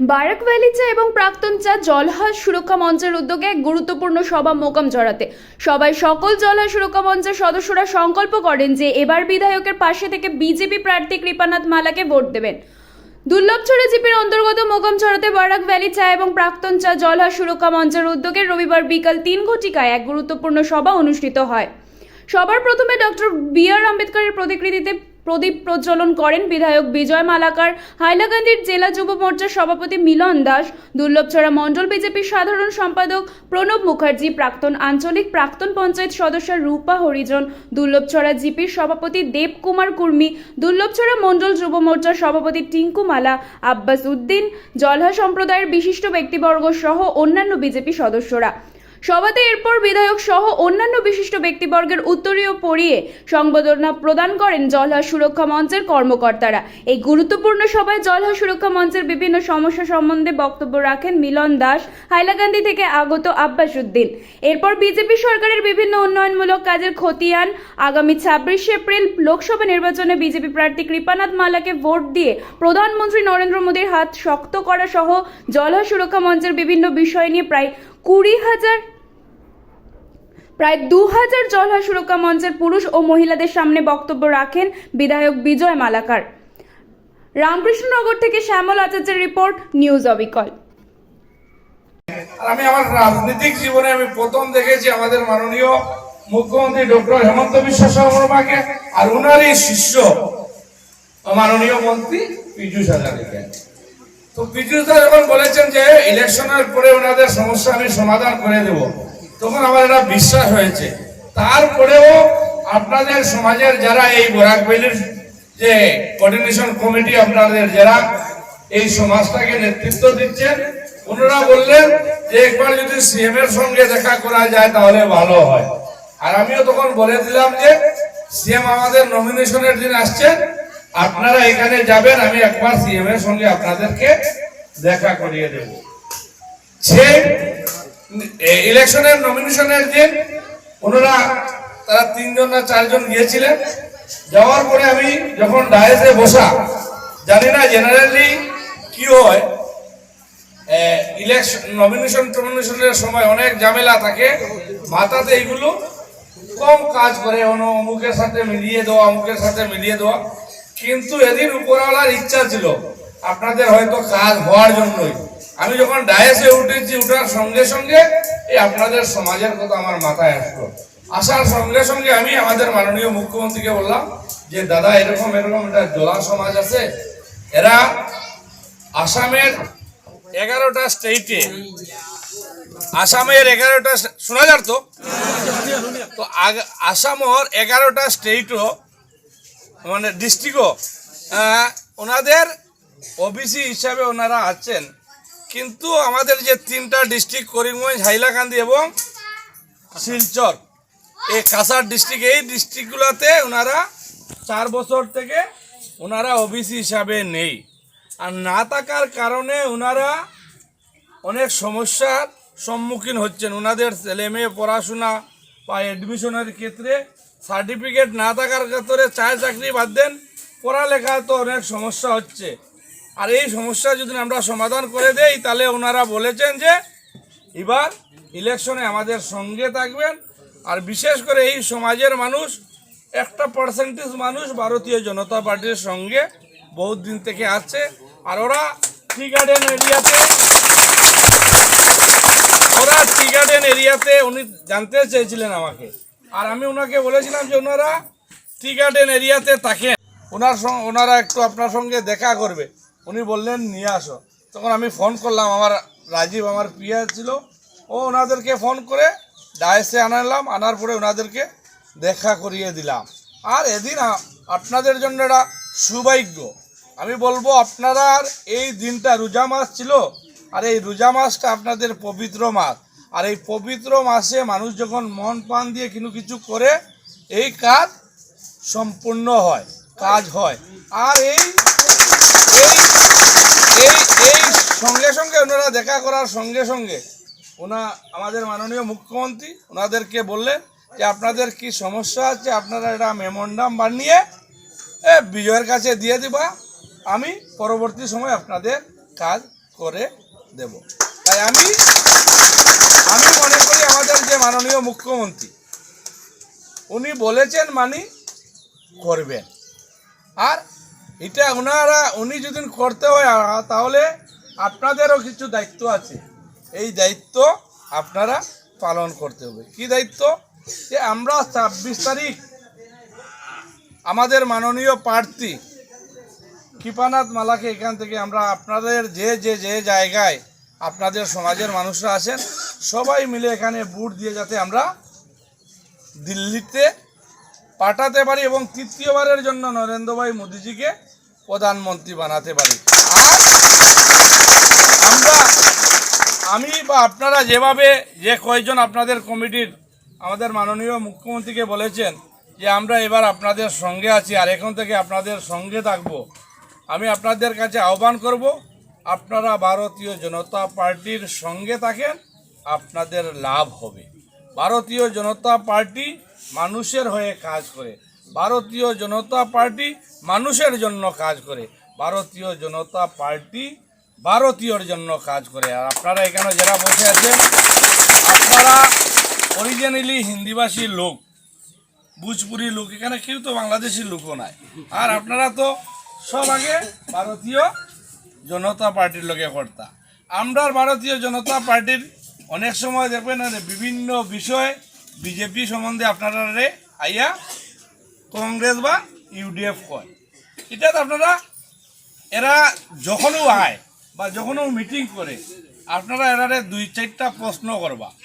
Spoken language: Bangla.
বারাক ভ্যালি চা এবং প্রাক্তন চা জলহাজ সুরক্ষা মঞ্চের উদ্যোগে এক গুরুত্বপূর্ণ সভা মোকাম জড়াতে। সবাই সকল জলহাজ সুরক্ষা মঞ্চের সদস্যরা সংকল্প করেন যে এবার বিধায়কের পাশে থেকে বিজেপি প্রার্থী কৃপানাথ মালাকে ভোট দেবেন। দুর্লভছড়া জিপির অন্তর্গত মোকাম ছড়াতে বারাক ভ্যালি চা এবং প্রাক্তন চা জলহাজ সুরক্ষা মঞ্চের উদ্যোগে রবিবার বিকাল তিন ঘটিকায় এক গুরুত্বপূর্ণ সভা অনুষ্ঠিত হয়। সবার প্রথমে ডক্টর বি আর আম্বেদকরের প্রতিকৃতিতে প্রদীপ প্রজ্বলন করেন বিধায়ক বিজয় মালাকার। হাইলাকান্দির জেলা যুব মোর্চার সভাপতি মিলন দাস, দুর্লভছড়া মণ্ডল বিজেপির সাধারণ সম্পাদক প্রণব মুখার্জি, প্রাক্তন আঞ্চলিক প্রাক্তন পঞ্চায়েত সদস্য রূপা হরিজন, দুর্লভছড়া জিপির সভাপতি দেব কুমার কুর্মি, দুর্লভছড়া মণ্ডল যুব মোর্চার সভাপতি টিঙ্কু মালা, আব্বাস উদ্দিন, জলহা সম্প্রদায়ের বিশিষ্ট ব্যক্তিবর্গ সহ অন্যান্য বিজেপি সদস্যরা। সভাতে এরপর বিধায়ক সহ অন্যান্য বিশিষ্ট ব্যক্তিবর্গের উত্তরীয় পড়িয়ে সংবর্ধনা প্রদান করেন জলহা সুরক্ষা মঞ্চের কর্মকর্তারা। এই গুরুত্বপূর্ণ সভায় জলহা সুরক্ষা মঞ্চের বিভিন্ন সমস্যা সম্বন্ধে বক্তব্য রাখেন মিলন দাস হাইলাকান্দি থেকে আগত আব্বাস উদ্দিন। এরপর বিজেপি সরকারের বিভিন্ন উন্নয়নমূলক কাজের খতিয়ান, আগামী ছাব্বিশে এপ্রিল লোকসভা নির্বাচনে বিজেপি প্রার্থী কৃপানাথ মালাকে ভোট দিয়ে প্রধানমন্ত্রী নরেন্দ্র মোদীর হাত শক্ত করা সহ জলহা সুরক্ষা মঞ্চের বিভিন্ন বিষয় নিয়ে প্রায় কুড়ি হাজার। প্রায় দু হাজার জলহা সুরক্ষা মঞ্চের পুরুষ ও মহিলাদের সামনে বক্তব্য রাখেন বিধায়ক বিজয় মালাকার। রামকৃষ্ণনগর থেকে শ্যামল আচার্যের রিপোর্ট, নিউজ অবিকল। আমি আমার রাজনৈতিক জীবনে আমি প্রথম দেখেছি আমাদের মাননীয় মুখ্যমন্ত্রী ডক্টর হেমন্ত বিশ্ব শর্মাকে আর উনারই শিষ্য মাননীয় মন্ত্রী পীযুষ হাজারিকে। তো দা যখন বলেছেন যে ইলেকশনের পরে ওনাদের সমস্যা আমি সমাধান করে দেব, তখন আমার একটা বিশ্বাস হয়েছে। তারপরেও আপনাদের সমাজের যারা এই বরাক ভ্যালির যে কোঅর্ডিনেশন কমিটি আপনাদের যারা এই সমাজটাকে নেতৃত্ব দিচ্ছেন, ওনারা বললেন যে একবার যদি সিএম এর সঙ্গে দেখা করা যায় তাহলে ভালো হয়। আর আমিও তখন বলে দিলাম যে সিএম আমাদের নমিনেশনের দিন আসছেন আপনারা এখানে যাবেন, আমি একবার সিএম এর সঙ্গে আপনাদেরকে দেখা করিয়ে দেব। যে ইলেকশনের নমিনেশনের দিন ওনারা, তারা তিনজন না চারজন গিয়েছিলেন। যাওয়ার পরে আমি যখন ডায়েসে বসা, জানি না জেনারেলি কি হয় ইলেকশন নমিনেশন টমিনেশনের সময় অনেক ঝামেলা থাকে, মাথাতে এইগুলো কম কাজ করে অমুকের সাথে মিলিয়ে দেওয়া, অমুকের সাথে মিলিয়ে দেওয়া। কিন্তু এদিন উপরওয়ালার ইচ্ছা ছিল, আপনাদের হয়তো কাজ হওয়ার জন্যই। আমি যখন ডায়েসে উঠেছি, উঠার সঙ্গে সঙ্গে এই আপনাদের সমাজের কথা আমার মাথায় আসলো। আসার সঙ্গে সঙ্গে আমি আমাদের মাননীয় মুখ্যমন্ত্রীকে বললাম যে, দাদা, এরকম এরকম একটা জলা সমাজ আছে। এরা আসামের এগারোটা স্টেটে আসামের এগারোটা শোনা যার তো? আসামর এগারোটা স্টেটও মানে ডিস্ট্রিক্টও ওনাদের ওবিসি হিসাবে ওনারা আছেন। কিন্তু আমাদের যে তিনটা ডিস্ট্রিক্ট করিমগঞ্জ, হাইলাকান্দি এবং শিলচর, এই কাসার ডিস্ট্রিক্ট এই ডিস্ট্রিক্টগুলোতে ওনারা চার বছর থেকে ওনারা ওবিসি হিসাবে নেই। আর না থাকার কারণে ওনারা অনেক সমস্যার সম্মুখীন হচ্ছেন। ওনাদের ছেলে মেয়ে পড়াশোনা বা অ্যাডমিশনের ক্ষেত্রে সার্টিফিকেট না থাকার ক্ষেত্রে চায় চাকরি বাদ দেন পড়ালেখা তো অনেক সমস্যা হচ্ছে। আর এই সমস্যা যদি আমরা সমাধান করে দেই, তাহলে ওনারা বলেছেন যে এবার ইলেকশনে আমাদের সঙ্গে থাকবেন। আর বিশেষ করে এই সমাজের মানুষ, একটা পার্সেন্টেজ মানুষ ভারতীয় জনতা পার্টির সঙ্গে বহুত দিন থেকে আছে। আর ওরা টি গার্ডেন এরিয়াতে এরিয়াতে উনি জানতে চেয়েছিলেন আমাকে। আর আমি ওনাকে বলেছিলাম যে ওনারা টি গার্ডেন এরিয়াতে থাকেন। ওনার সঙ্গে ওনারা একটু আপনার সঙ্গে দেখা করবে। উনি বললেন, নিয়ে আসো। তখন আমি ফোন করলাম, আমার রাজীব, আমার পিয়া ছিল। ও ওনাদেরকে ফোন করে ডায়েসে আনালাম, আনার পরে ওনাদেরকে দেখা করিয়ে দিলাম। আর এদিন আপনাদের জন্য একটা সুভাগ্য। আমি বলব, আপনারা এই দিনটা রোজা মাস ছিল, আর এই রোজা মাসটা আপনাদের পবিত্র মাস। আর এই পবিত্র মাসে মানুষ যখন মন প্রাণ দিয়ে কোনো কিছু করে, এই কাজ সম্পূর্ণ হয়, কাজ হয়। আর এই এই এই সঙ্গে সঙ্গে ওনারা দেখা করার সঙ্গে সঙ্গে ওনা আমাদের মাননীয় মুখ্যমন্ত্রী ওনাদেরকে বললেন যে, আপনাদের কি সমস্যা আছে? আপনারা এটা মেমোন্ডাম বানিয়ে, এ, বিজয়ের কাছে দিয়ে দিবা। আমি পরবর্তী সময় আপনাদের কাজ করে দেব। তাই আমি আমি মনে করি আমাদের যে মাননীয় মুখ্যমন্ত্রী, উনি বলেছেন মানি করবেন। আর এটা ওনারা উনি যদি করতে হয় তাহলে আপনাদেরও কিছু দায়িত্ব আছে। এই দায়িত্ব আপনারা পালন করতে হবে। কি দায়িত্ব? যে আমরা ছাব্বিশ তারিখ আমাদের মাননীয় প্রার্থী কৃপানাথ মালাকে এখান থেকে আমরা আপনাদের যে যে যে জায়গায় আপনাদের সমাজের মানুষরা আছেন, সবাই মিলে এখানে বুট দিয়ে যাতে আমরা দিল্লিতে পাঠাতে পারি এবং তৃতীয়বারের জন্য নরেন্দ্রভাই মোদীজিকে প্রধানমন্ত্রী বানাতে পারি। আর আমরা, আমি বা আপনারা যেভাবে যে কয়জন আপনাদের কমিটির, আমাদের মাননীয় মুখ্যমন্ত্রীকে বলেছেন যে আমরা এবার আপনাদের সঙ্গে আছি আর এখন থেকে আপনাদের সঙ্গে থাকব। আমি আপনাদের কাছে আহ্বান করব আপনারা ভারতীয় জনতা পার্টির সঙ্গে থাকেন, আপনাদের লাভ হবে। ভারতীয় জনতা পার্টি মানুষের হয়ে কাজ করে। ভারতীয় জনতা পার্টি মানুষের জন্য কাজ করে। ভারতীয় জনতা পার্টি ভারতীয়র জন্য কাজ করে। আর আপনারা এখানে যারা বসে আছেন, আপনারা অরিজিনালি হিন্দিভাষী লোক, ভোজপুরি লোক, এখানে কেউ তো বাংলাদেশি লোকও নাই। আর আপনারা তো সব আগে ভারতীয় জনতা পার্টির লোকে কর্তা। আমরা ভারতীয় জনতা পার্টির অনেক সময় দেখবেন বিভিন্ন বিষয়ে বিজেপি সম্বন্ধে আপনারা আইয়া কংগ্রেস বা ইউডিএফ কয়। এটা আপনারা, এরা যখনও আয় বা যখনও মিটিং করে, আপনারা এরারে দুই চারটা প্রশ্ন করবা।